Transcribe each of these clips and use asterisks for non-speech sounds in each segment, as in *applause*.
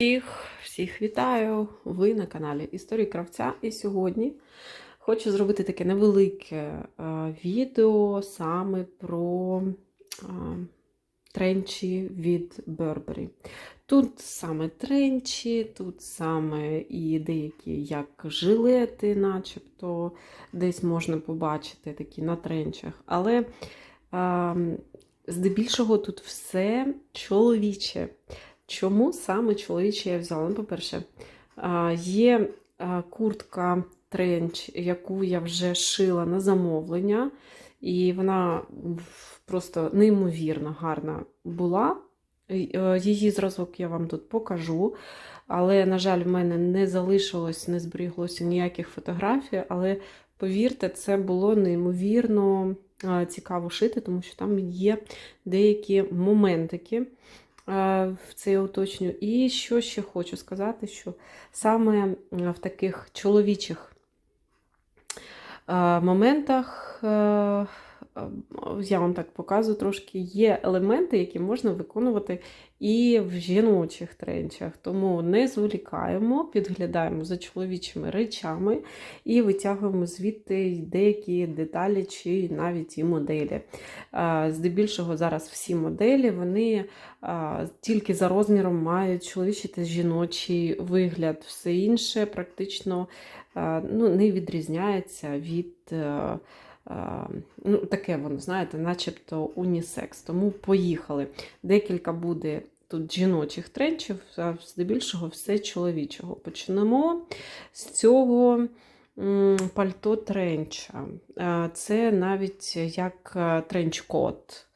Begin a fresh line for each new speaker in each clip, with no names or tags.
Всіх, всіх вітаю! Ви на каналі Історії Кравця. І сьогодні хочу зробити таке невелике е, відео саме про е, тренчі від Burberry. Тут саме тренчі, тут саме і деякі як жилети, начебто десь можна побачити такі на тренчах. Але е, здебільшого тут все чоловіче. Чому саме чоловіче я взяла? Ну, по-перше, є куртка тренч, яку я вже шила на замовлення, і вона просто неймовірно гарна була. Е, Її зразок я вам тут покажу. Але, на жаль, в мене не залишилось, не зберіглося ніяких фотографій. Але повірте, це було неймовірно цікаво шити, тому що там є деякі моментики в це я уточню. І що ще хочу сказати, що саме е, в таких чоловічих е, моментах, е, е, я вам так показую трошки, є елементи, які можна виконувати і в жіночих тренчах. Тому не зволікаємо, підглядаємо за чоловічими речами і витягуємо звідти деякі деталі чи навіть і моделі. Е, Здебільшого зараз всі моделі вони тільки за розміром мають чоловічий та жіночий вигляд. Все інше практично ну, не відрізняється від. Ну, таке воно, знаєте, начебто унісекс. Тому поїхали. Декілька буде тут жіночих тренчів, а здебільшого все чоловічого. Почнемо з цього пальто тренча. Це навіть як е, тренч-кот.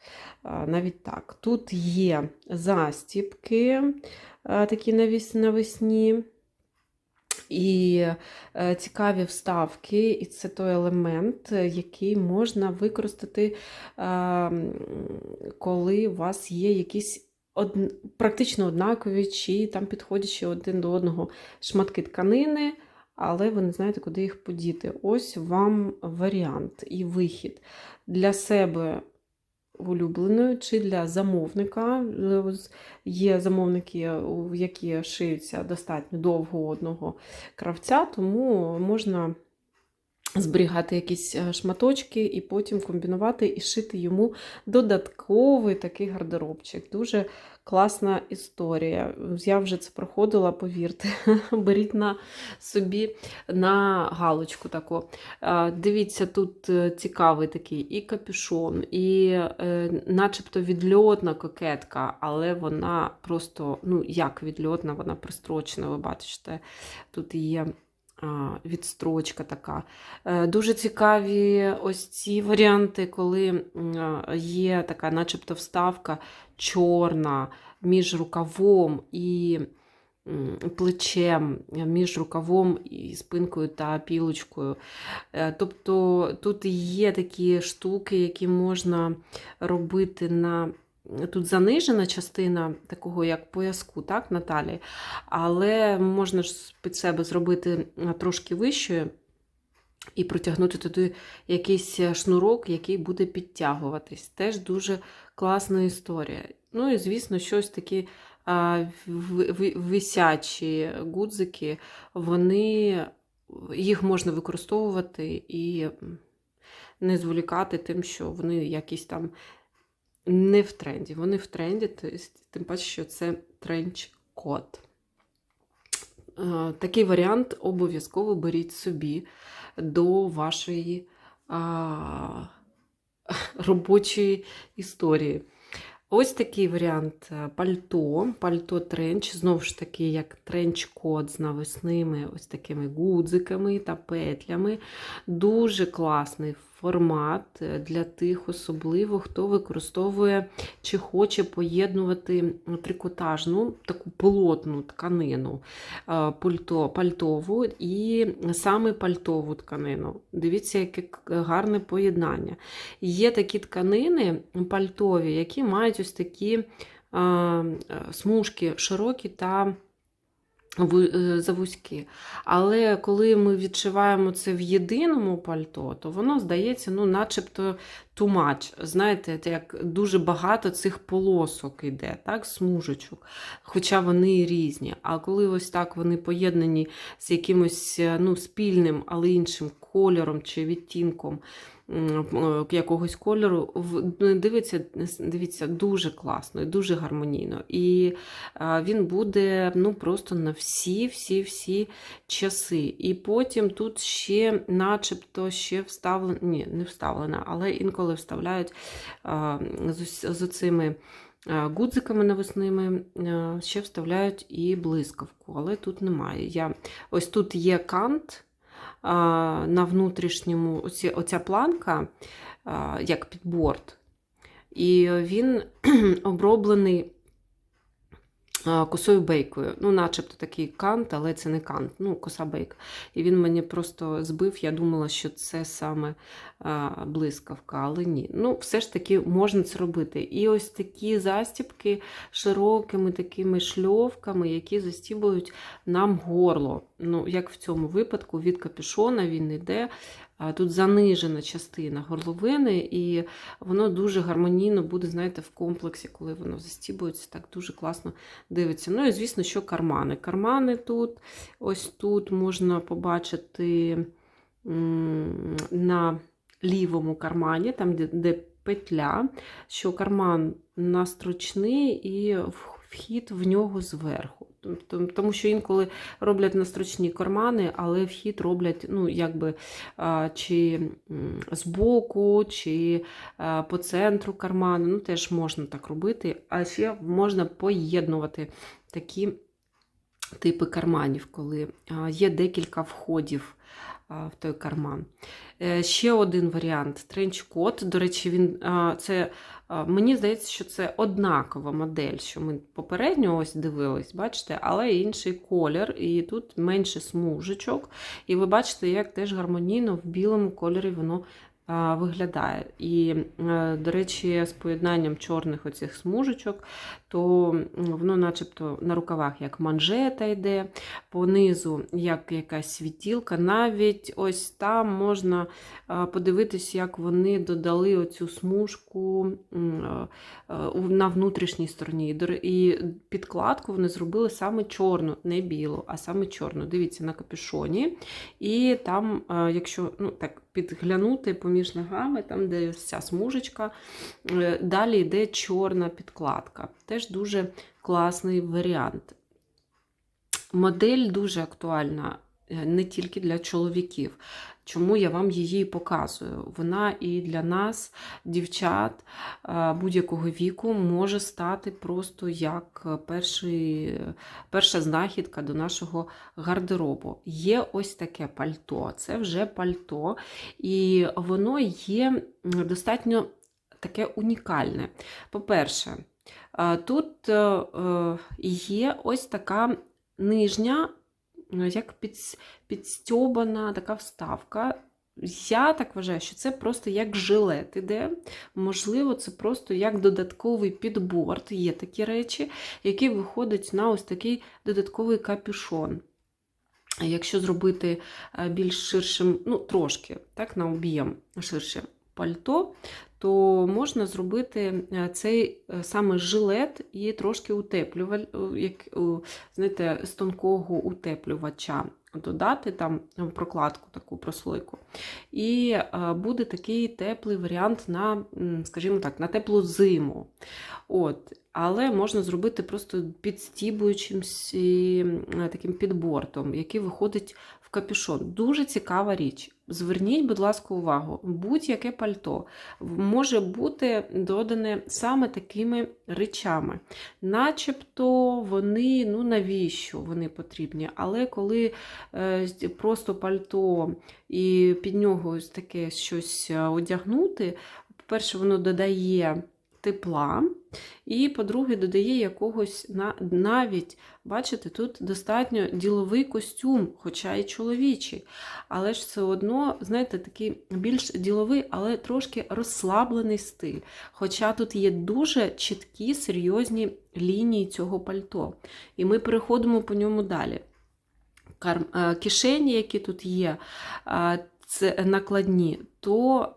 Навіть так. Тут є застіпки такі навесні. І е, цікаві вставки, і це той елемент, е, який можна використати, е, коли у вас є якісь од... практично однакові чи там підходячі один до одного шматки тканини, але ви не знаєте, куди їх подіти. Ось вам варіант і вихід для себе улюбленою чи для замовника. Є замовники, які шиються достатньо довго одного кравця, тому можна зберігати якісь е, шматочки і потім комбінувати і шити йому додатковий такий гардеробчик. Дуже класна історія. Я вже це проходила, повірте. *laughs* Беріть на собі на галочку таку. Е, Дивіться, тут е, цікавий такий і капюшон, і е, начебто відльотна кокетка, але вона просто, ну як відльотна, вона пристрочена, ви бачите, тут є. А, Відстрочка така. Е, Дуже цікаві ось ці варіанти, коли є така, начебто, вставка чорна між рукавом і плечем, між рукавом і спинкою та пілочкою. Е, Тобто тут є такі штуки, які можна робити на. Тут занижена частина такого як пояску, так, на талії, але можна ж під себе зробити трошки вищою і протягнути туди якийсь е, шнурок, який буде підтягуватись. Теж дуже класна історія. Ну і, звісно, щось такі висячі гудзики, вони, їх можна використовувати і не зволікати тим, що вони якісь там не в тренді. Вони в тренді, тим паче, що це тренч-код. Е, Такий варіант обов'язково беріть собі до вашої а, робочої історії. Ось такий варіант е, пальто, пальто тренч, знову ж таки, як тренч-код з навесними ось такими гудзиками та петлями. Дуже класний формат е, для тих, особливо, хто використовує чи хоче поєднувати трикотажну таку полотну тканину е, пальто, пальтову і саме пальтову тканину. Дивіться, яке гарне поєднання. Є такі тканини пальтові, які мають ось такі е, смужки широкі та завузькі. Але коли ми відшиваємо це в єдиному пальто, то воно здається, ну, начебто much. Знаєте, як дуже багато цих полосок іде, так, смужечок, хоча вони різні. А коли ось так вони поєднані з якимось е, ну, спільним, але іншим кольором чи відтінком е, якогось кольору, ну, дивиться, дивіться, дуже класно і дуже гармонійно. І він буде ну, просто на всі-всі-всі часи. І потім тут ще, начебто, ще вставлено, ні, не вставлено, але інколи вставляють з, оцими гудзиками нависними, а, ще вставляють і блискавку, але тут немає. Я, ось тут є кант на внутрішньому, оці, оця планка, як підборд. І він *clears throat* оброблений косою бейкою. Ну, начебто такий кант, але це не кант, ну, коса бейк. І він мені просто збив. Я думала, що це саме блискавка, але ні. Ну, все ж таки можна це робити. І ось такі застібки широкими такими шльовками, які застібують нам горло. Ну, як в цьому випадку, від капюшона він йде. Тут занижена частина горловини, і воно дуже гармонійно буде, знаєте, в комплексі, коли воно застібується, так дуже класно дивиться. Ну і звісно, що кармани. Кармани тут, ось тут можна побачити на лівому кармані, там, де, де петля, що карман настрочний і вхід в нього зверху. Тому що інколи роблять настрочні кармани, але вхід роблять, ну, якби чи збоку, чи по центру карману. Ну, теж можна так робити. А ще можна поєднувати такі типи карманів, коли є декілька входів в той карман. Е, Ще один варіант тренч-кот. До речі, він це мені здається, що це однакова модель, що ми попередньо ось дивились, бачите, але інший колір, і тут менше смужечок. І ви бачите, як теж гармонійно в білому кольорі воно виглядає. І, е, до речі, з поєднанням чорних оцих смужечок, то воно начебто на рукавах як манжета йде, понизу як якась світілка. Навіть ось там можна подивитись, як вони додали оцю смужку а, у- на внутрішній стороні. І підкладку вони зробили саме чорну, не білу, а саме чорну. Дивіться на капюшоні. І там, якщо ну, так, підглянути поміж ногами, там, де вся смужечка, е, далі йде чорна підкладка. Теж дуже класний варіант. Модель дуже актуальна не тільки для чоловіків. Чому я вам її показую? Вона і для нас, дівчат е, будь-якого віку, може стати просто як е, перший, перша знахідка до нашого гардеробу. Є ось таке пальто, це вже пальто, і воно є достатньо таке унікальне. По-перше, е, тут е, е, є ось така нижня, е, як підс- підстьобана така вставка. Я так вважаю, що це просто як жилет іде. Можливо, це просто як додатковий підборд. Є такі речі, які виходять на ось такий додатковий капюшон. Якщо зробити е, більш ширшим, ну трошки, так, на об'єм ширше пальто, то можна зробити е, цей е, саме жилет і трошки утеплюваль, як, знаєте, з тонкого утеплювача додати там прокладку, таку прослойку. І е, буде такий теплий варіант на, скажімо так, на теплу зиму. От. Але можна зробити просто підстібуючим сі- е, таким підбортом, який виходить в капюшон. Дуже цікава річ. Зверніть, будь ласка, увагу, будь-яке пальто може бути додане саме такими речами. Начебто вони, ну навіщо вони потрібні? Але коли е, просто пальто і під нього таке щось е, одягнути, по-перше, воно додає тепла. І, по-друге, додає якогось на- навіть, бачите, тут достатньо діловий костюм, хоча і чоловічий. Але ж все одно, знаєте, такий більш діловий, але трошки розслаблений стиль. Хоча тут є дуже чіткі, серйозні лінії цього пальто. І ми переходимо по ньому далі. Е, Кишені, які тут є, це накладні, то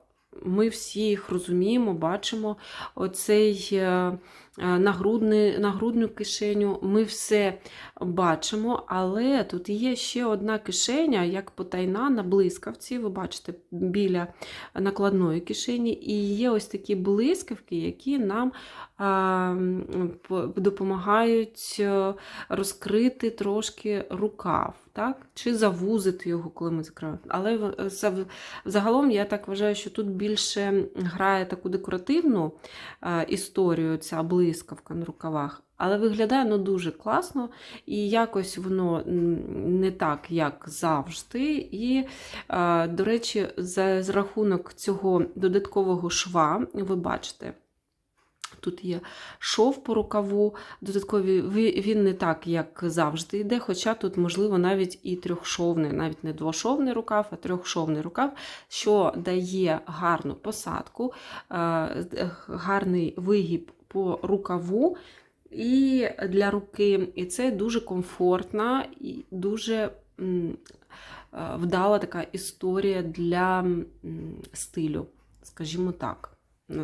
ми всі їх розуміємо, бачимо. Оцей е, нагрудний, нагрудну кишеню. Ми все бачимо, але тут є ще одна кишеня, як потайна на блискавці. Ви бачите, біля накладної кишені. І є ось такі блискавки, які нам а, допомагають е, розкрити трошки рукав, так? чи завузити його, коли ми закриваємо. Але загалом я так вважаю, що тут більше грає таку декоративну е, історію, ця блискавка на рукавах. Але виглядає ну, дуже класно, і якось воно не так, як завжди. І, е, до речі, за, за рахунок цього додаткового шва, ви бачите, Тут є шов по рукаву, додаткові він не так, як завжди йде, хоча тут, можливо, навіть і трьохшовний, навіть не двошовний рукав, а трьохшовний рукав, що дає гарну посадку, е, гарний вигіб по рукаву і для руки. І це дуже комфортна і дуже е, вдала така історія для стилю, скажімо так.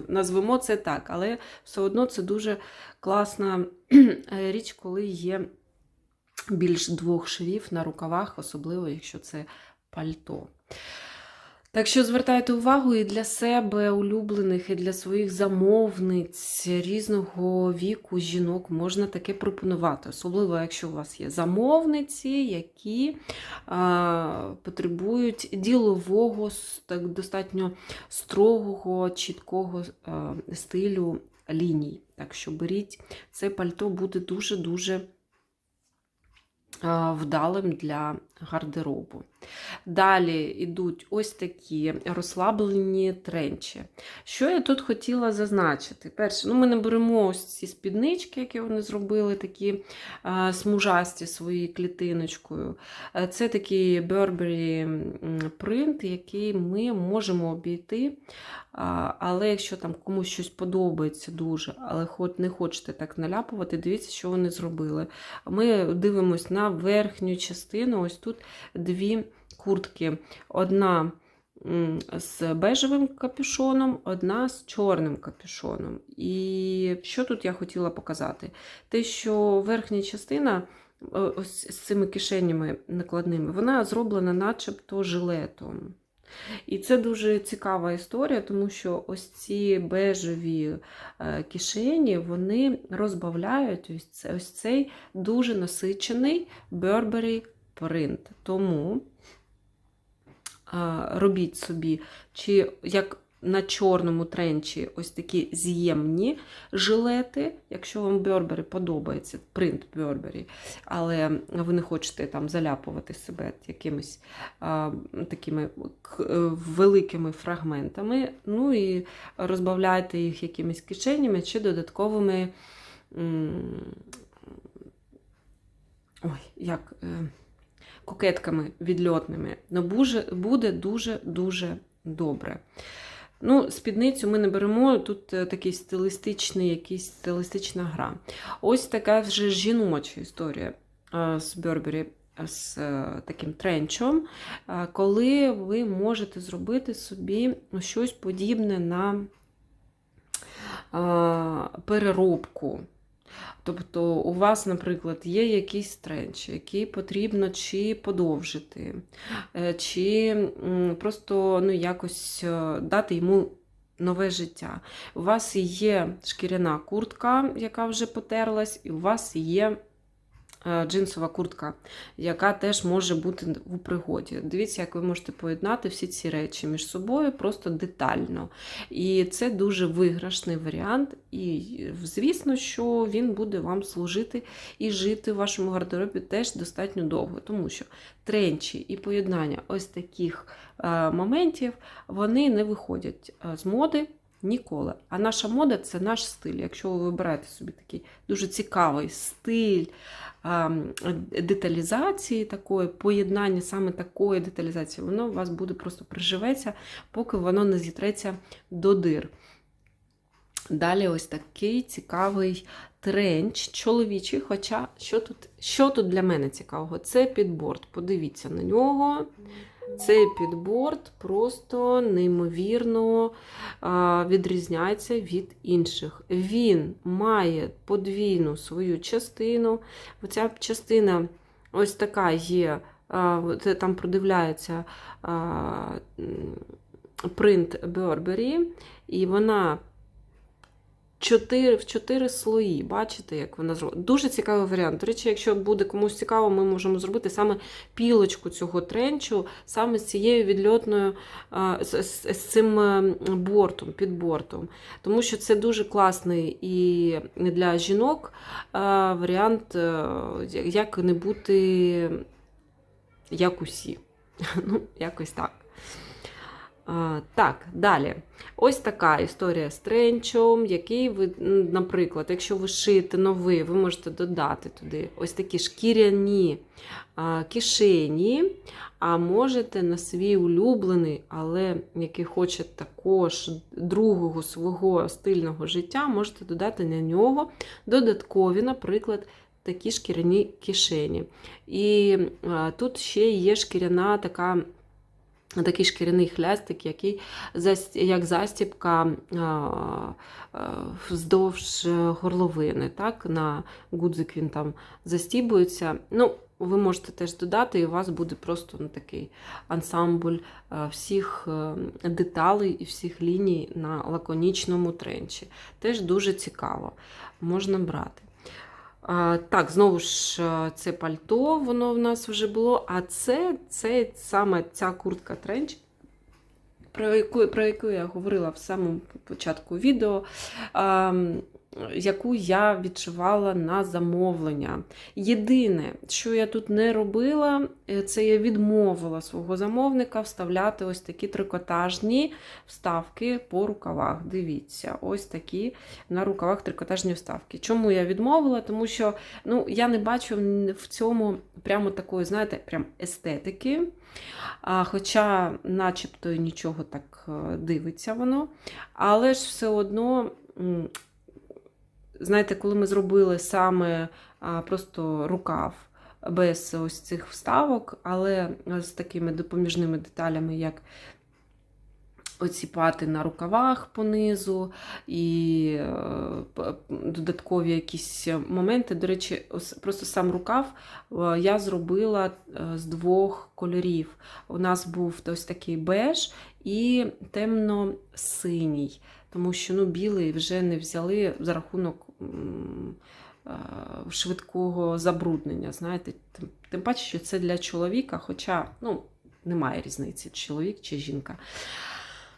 Назвемо це так, але все одно це дуже класна е, річ, коли є більш двох швів на рукавах, особливо якщо це пальто. Так що звертайте увагу і для себе улюблених, і для своїх замовниць різного віку жінок можна таке пропонувати. Особливо, якщо у вас є замовниці, які а, потребують ділового, так, достатньо строгого, чіткого а, стилю ліній. Так що беріть це пальто буде дуже-дуже вдалим для гардеробу. Далі йдуть ось такі розслаблені тренчі. Що я тут хотіла зазначити? Перше, ну ми не беремо ось ці спіднички, які вони зробили, такі а, смужасті своєю клітиночкою. Е, Це такий Burberry принт, який ми можемо обійти. А, Але якщо там комусь щось подобається дуже, але хоч не хочете так наляпувати, дивіться, що вони зробили. Ми дивимось на верхню частину. Ось тут дві куртки. Одна з бежевим капюшоном, одна з чорним капюшоном. І що тут я хотіла показати? Те, що верхня частина. е, Ось з цими кишенями накладними, вона зроблена начебто жилетом. І це дуже цікава історія, тому що ось ці бежеві е, кишені вони розбавляють ось, це, ось цей дуже насичений Burberry принт. Тому робіть собі, чи як на чорному тренчі ось такі з'ємні жилети, якщо вам Burberry подобається, принт Burberry, але ви не хочете там заляпувати себе якимись а, такими е, великими фрагментами, ну і розбавляйте їх якимись кишенями чи додатковими. Ой, як е, кокетками відльотними. Ну, буде, дуже-дуже добре. Ну, спідницю ми не беремо, тут е, такий стилістичний, якийсь стилістична гра. Ось така вже жіноча історія е, з е, з е, таким тренчом, коли ви можете зробити собі щось подібне на переробку. Тобто у вас, наприклад, є якийсь тренч, який потрібно чи подовжити, е, чи просто ну, якось е, дати йому нове життя. У вас є шкіряна куртка, яка вже потерлась, і у вас є джинсова куртка, яка теж може бути у пригоді. Дивіться, як ви можете поєднати всі ці речі між собою просто детально. І це дуже виграшний варіант. І звісно, що він буде вам служити і жити в вашому гардеробі теж достатньо довго, тому що тренчі і поєднання ось таких е, моментів вони не виходять е, з моди. Ніколи. А наша мода це наш стиль. Якщо ви вибираєте собі такий дуже цікавий стиль деталізації, такої, поєднання саме такої деталізації, воно у вас буде просто приживеться, поки воно не зітреться до дир. Далі ось такий цікавий тренч чоловічий. Хоча, що тут, що тут для мене цікавого? Це підборд. Подивіться на нього. Цей підборд просто неймовірно відрізняється від інших. Він має подвійну свою частину. Оця частина ось така є, там продивляється принт Burberry, і вона чотири, в чотири слої. Бачите, як вона зробила? Дуже цікавий варіант. До речі, якщо буде комусь цікаво, ми можемо зробити саме пілочку цього тренчу, саме з цією відльотною, з, з, з цим е, бортом, під бортом. Тому що це дуже класний і для жінок варіант, е, як не бути як усі. *laughs* Ну, якось так. Так, далі. Ось така історія з тренчом, який ви, наприклад, якщо ви шиєте новий, ви можете додати туди ось такі шкіряні а, кишені, а можете на свій улюблений, але який хоче також другого свого стильного життя, можете додати на нього додаткові, наприклад, такі шкіряні кишені. І а, тут ще є шкіряна така. Такий шкіряний хлястик, який як застібка а, а, вздовж горловини. Так? На гудзик він там застібується. Ну, ви можете теж додати, і у вас буде просто ну, такий ансамбль а, всіх е, деталей і всіх ліній на лаконічному тренчі. Теж дуже цікаво. Можна брати. Так, знову ж це пальто, воно в нас вже було. А це, це саме ця куртка тренч, про яку, про яку я говорила в самому початку відео, яку я відшивала на замовлення. Єдине, що я тут не робила, е, це я відмовила свого замовника вставляти ось такі трикотажні вставки по рукавах. Дивіться, ось такі на рукавах трикотажні вставки. Чому я відмовила? Тому що ну, я не бачу в цьому прямо такої, знаєте, прям естетики. А, Хоча, начебто, нічого так е, дивиться воно. Але ж все одно, знаєте, коли ми зробили саме просто рукав без ось цих вставок, але з такими допоміжними деталями, як оці пати на рукавах понизу, і е, додаткові якісь моменти. До речі, просто сам рукав е, я зробила е, з двох кольорів. У нас був ось такий беж і темно-синій, тому що ну, білий вже не взяли за рахунок. е, Швидкого забруднення, знаєте, тим, тим паче, що це для чоловіка, хоча ну, немає різниці, чоловік чи жінка.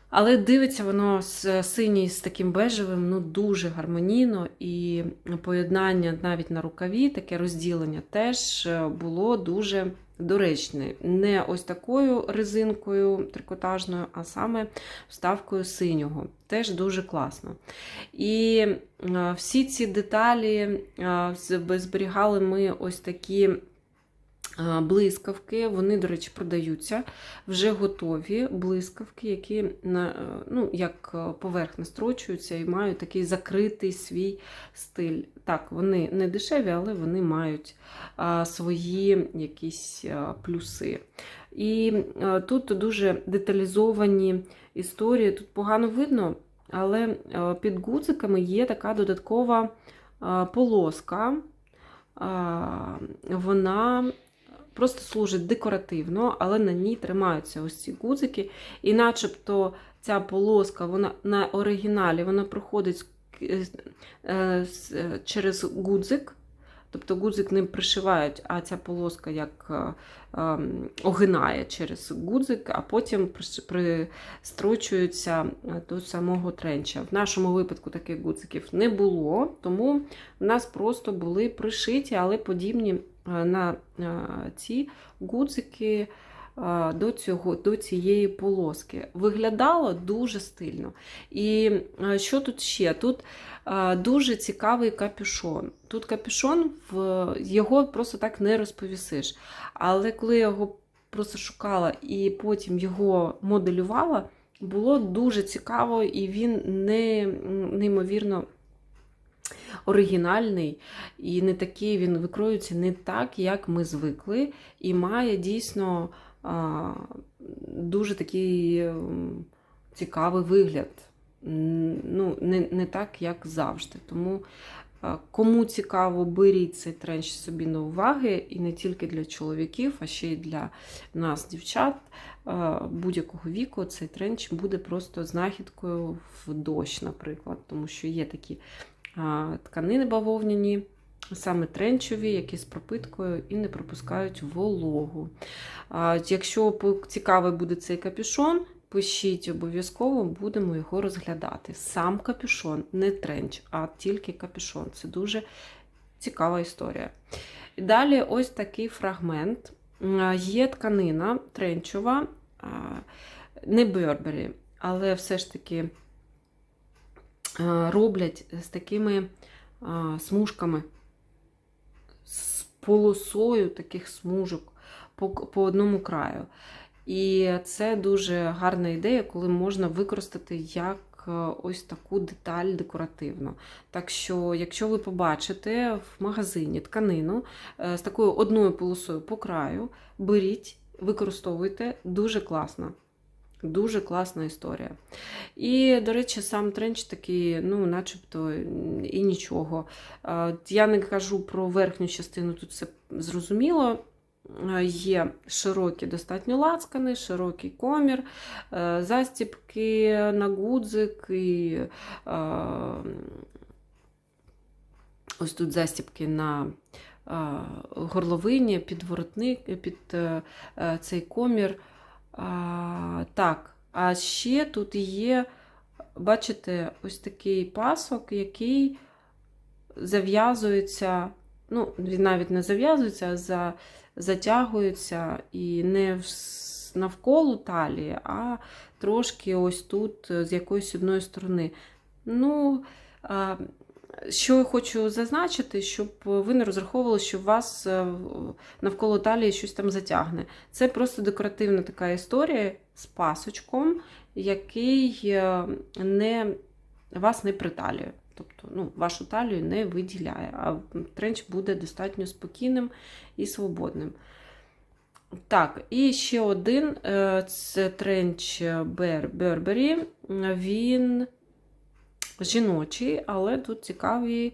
Але дивиться воно з синій з таким бежевим, ну дуже гармонійно, і поєднання навіть на рукаві, таке розділення теж е, було дуже доречне. Не ось такою резинкою трикотажною, а саме вставкою синього. Теж дуже класно. І е, всі ці деталі е, зберігали ми ось такі. Е, Блискавки, вони, до речі, продаються вже готові блискавки, які е, ну, як е, поверх настрочуються і мають такий закритий свій стиль. Так, вони не дешеві, але вони мають свої якісь а, плюси. І тут дуже деталізовані історії. Тут погано видно, але під гудзиками є така додаткова полоска. Вона просто служить декоративно, але на ній тримаються ось ці гудзики. І начебто ця полоска вона на оригіналі вона проходить е, е, е, через гудзик. Тобто гудзик не пришивають, а ця полоска як ем, огинає через гудзик, а потім пристрочується до самого тренча. В нашому випадку таких гудзиків не було, тому в нас просто були пришиті, але подібні на е, ці гудзики до, цього, до цієї полоски. Виглядало дуже стильно. І що тут ще? Тут дуже цікавий капюшон. Тут капюшон, в, його просто так не розповісиш. Але коли я його просто шукала і потім його моделювала, було дуже цікаво, і він не, неймовірно оригінальний і не такий, він викроюється не так, як ми звикли, і має дійсно а, дуже такий цікавий вигляд. Ну, не, не так, як завжди. Тому кому цікаво, беріть цей тренч собі на уваги, і не тільки для чоловіків, а ще й для нас, дівчат. Будь-якого віку цей тренч буде просто знахідкою в дощ, наприклад, тому що є такі тканини бавовняні, саме тренчові, які з пропиткою і не пропускають вологу. Якщо цікавий буде цей капюшон, пишіть обов'язково, будемо його розглядати. Сам капюшон, не тренч, а тільки капюшон. Це дуже цікава історія. І далі ось такий фрагмент. Є тканина тренчова, не Бербері, але все ж таки роблять з такими смужками, з полосою таких смужок по, по одному краю. І це дуже гарна ідея, коли можна використати як е, ось таку деталь декоративну. Так що, якщо ви побачите в магазині тканину е, з такою одною полосою по краю, беріть, використовуйте, дуже класно. Дуже класна історія. І, до речі, сам тренч такий, ну, начебто, і нічого. Я не кажу про верхню частину, тут все зрозуміло. Є широкі достатньо лацкани, широкий комір, е, застібки на гудзик і ось тут застібки на горловині, під воротник, під е, е, цей комір. А, так, а ще тут є, бачите, ось такий пасок, який зав'язується, ну, він навіть не зав'язується, а за, затягується і не в, навколо талії, а трошки ось тут з якоїсь одної сторони. Ну, а, що я хочу зазначити, щоб ви не розраховували, що вас е, навколо талії щось там затягне. Це просто декоративна така історія з пасочком, який е, не, вас не приталює. Тобто ну, вашу талію не виділяє, а тренч буде достатньо спокійним і свободним. Так, і ще один е, це тренч Бер- Бербері. Він жіночий, але тут цікаві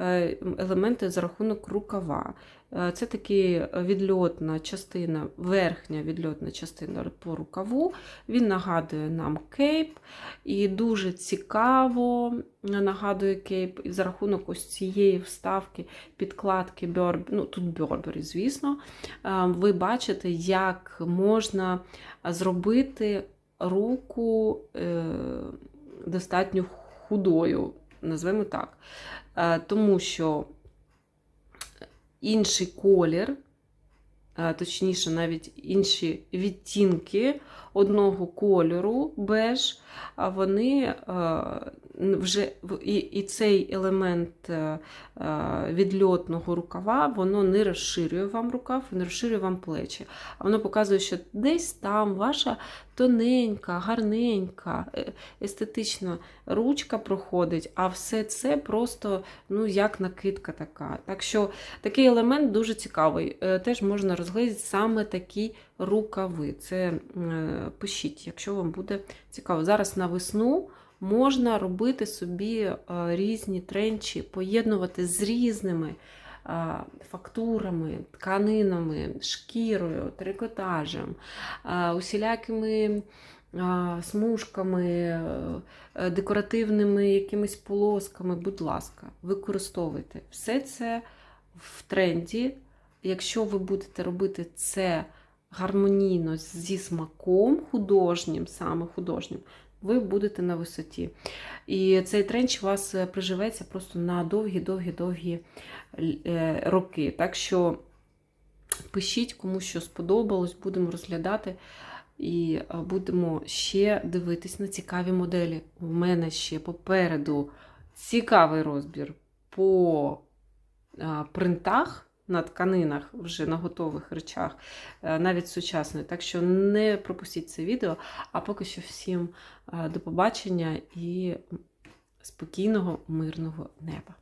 е, елементи за рахунок рукава. Е, Це таки відльотна частина, верхня відльотна частина по рукаву. Він нагадує нам кейп і дуже цікаво нагадує кейп. І за рахунок ось цієї вставки, підкладки Burberry, ну тут Burberry, звісно, е, ви бачите, як можна зробити руку е, достатньо худою, назвемо так. Е, Тому що інший колір, е, точніше, навіть інші відтінки одного кольору, беж, вони е, вже і, і цей елемент е, е, відльотного рукава, воно не розширює вам рукав, не розширює вам плечі. А воно показує, що десь там ваша тоненька, гарненька, е, естетична ручка проходить, а все це просто ну, як накидка така. Так що такий елемент дуже цікавий. Теж можна розглядіти саме такі рукави. Це пишіть, якщо вам буде цікаво. Зараз на весну можна робити собі е, різні тренчі, поєднувати з різними е, фактурами, тканинами, шкірою, трикотажем, е, усілякими смужками, декоративними якимись полосками. Будь ласка, використовуйте. Все це в тренді. Якщо ви будете робити це гармонійно зі смаком художнім, саме художнім, ви будете на висоті. І цей тренч у вас е, приживеться просто на довгі-довгі-довгі е, роки. Так що Пишіть, кому що сподобалось, будемо розглядати. І е, будемо ще дивитись на цікаві моделі. У мене ще попереду цікавий розбір по принтах на тканинах, вже на готових речах, е, навіть сучасної. Так що не пропустіть це відео. А поки що всім е, до побачення і спокійного, мирного неба.